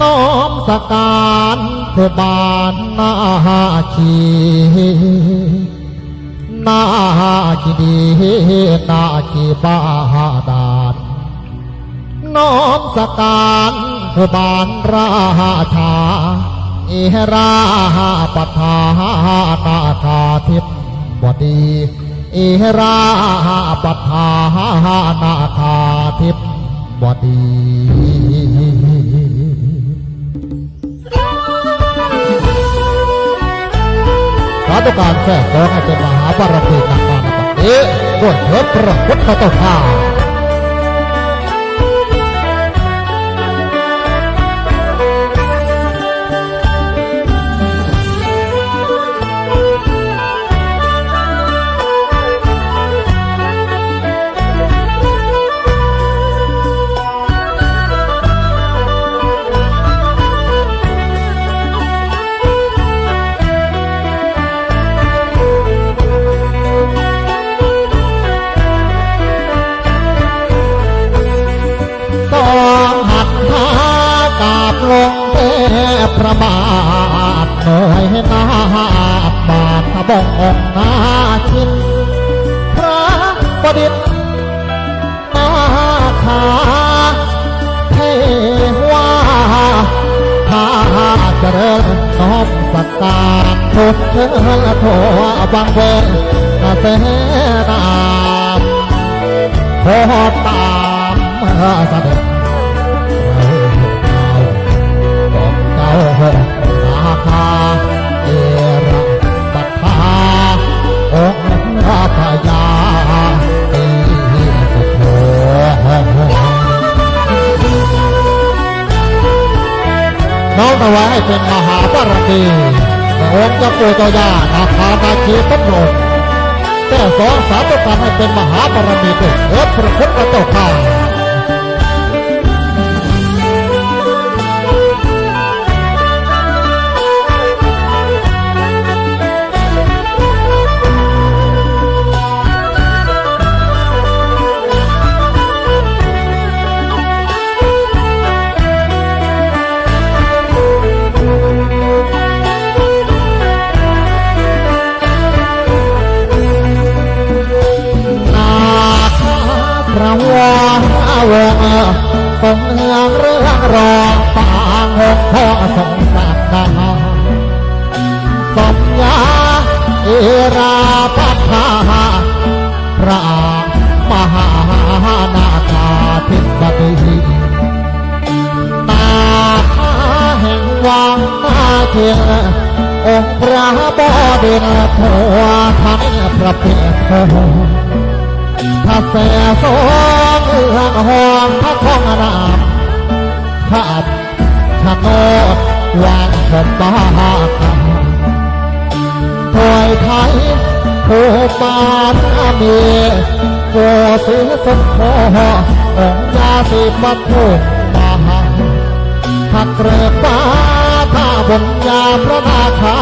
น้อมสการเทบานนาคีนาคีดีนาคีบาดาลน้อมสการเทบานราชาเอราปทานาคาทิพบดีเอราปทานาคาทิพบดี สาธุการแท้ขอให้เป็นมหาบารมีนักมาบัดนี้ด้วยเถิดพระพุทธเจ้าข้า บลงเทพระบาทหน่อยนาบาทบงองค์นาชินพระประดิษฐ์นาคาเทวาพาเจริญน้อมสักการทุกเชิญโทบางเวรเสนามขอตามเสด็จ น้องถวายให้เป็นมหาบารมีองค์เจ้าปู่เจ้าย่านาคานาคีทุกโลกแต่สองสามประการให้เป็นมหาบารมีด้วยเถิดพระพุทธเจ้าข้า พ่อทรงสัตดาสมยาเอราปัทาพระมหานาคาธิบดีนาแห่งวังนาเทียงองค์พระบดินทร์ทั่วทั้งประเทศไทยถ้าแสสองเอื้องหอมพระของนามข้าบ ดวางผมบ้าคาถอยไทยผู้ปานมีโกสีสุดพอองยาสีปัดทุกมาหักเรือฟ้าข้าบนยาพระนาคา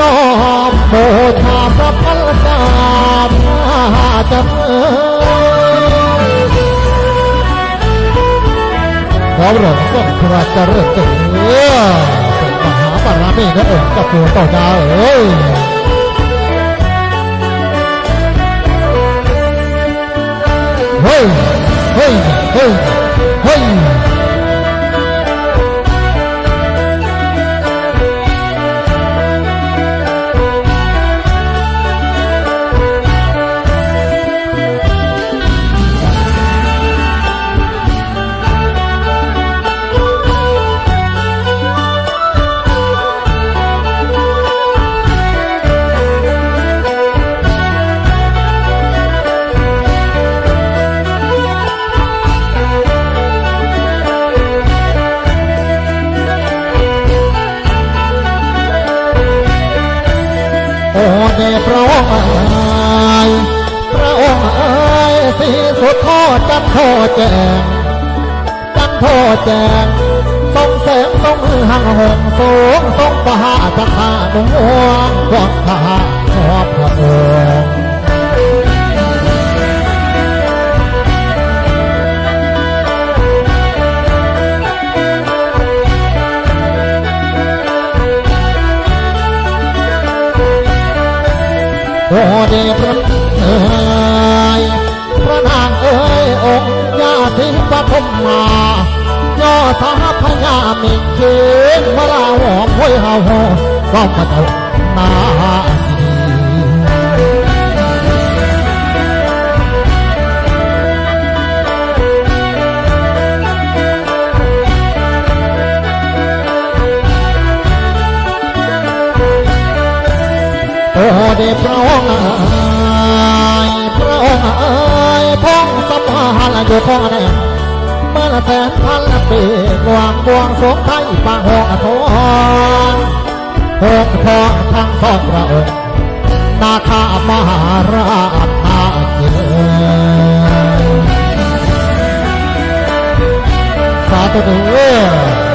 น้อมโมชาพระพัลสาจำเอ่อ ขอหลงส่งพระเจริญเตือส่งมหาปรามีนะองกับตัวต่อดาเอ้ยเฮ้ยเฮ้ยเฮ้ยเฮ้ย เดชพระองค์อายพระองค์อายสีสุดโทษจันโทษแจงจันโทษแจงทรงแสงทรงมือหังหงสูงทรงประหาจันทาดวงกวงทหารขอบพระองค์ เดพระเอ๋ยพระนางเอ๋ยองค์ญาติปฐมมาย่อสาพญามิเขีนมาลาหอมห้อยหาหอก็มาตกนา เดชพระองค์เอ๋ยพระองค์เอ๋ยพ้องสมหารอยู่พ้องแดงเมื่อละแสนพันปีกวางบวงสงไทยปางหอกทอนหกทองทั้งสองพระองค์นาคามหาราชนาเกียสาธุเด้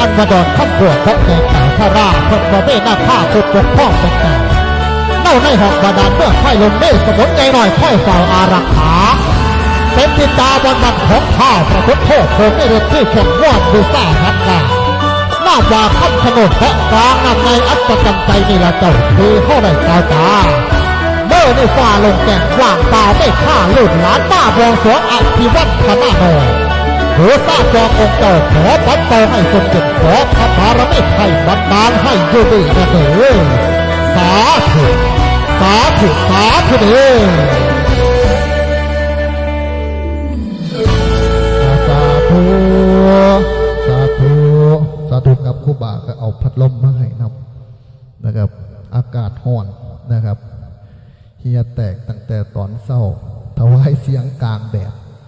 อันมาดอนข้ามบวกของแกแต่พระราคนบ่เม่นาข้าพุดปกพ้องเป็นแต่เล่าในหอกบาดาลเมื่อไข่ลมเมฆสมุนใจหน่อยค่อยเฝ้าอารักขาเป็นติดตาบนบันของข้าประพุทธโทษโคงไม่เรื่องที่แข่งว่านดูซ่าฮักกาหน้าว่าคำขนมเพาะกลางนำในอัศจรรย์ใจนี่ละเจ้าคือเข้าได้ตาตาเมื่อในฟ้าลงแก่งว่างเปล่าไม่ฆ่าลุ่นหลานป้าบวงสวงอภิวัตพนาโน โหทราบจอมองค์เจ้าขอปัดเป่าให้สมเด็จขอพระบารมีให้บันดาลให้ยู่ดีนะเถิดสาธุสาธุสาธุเด้อ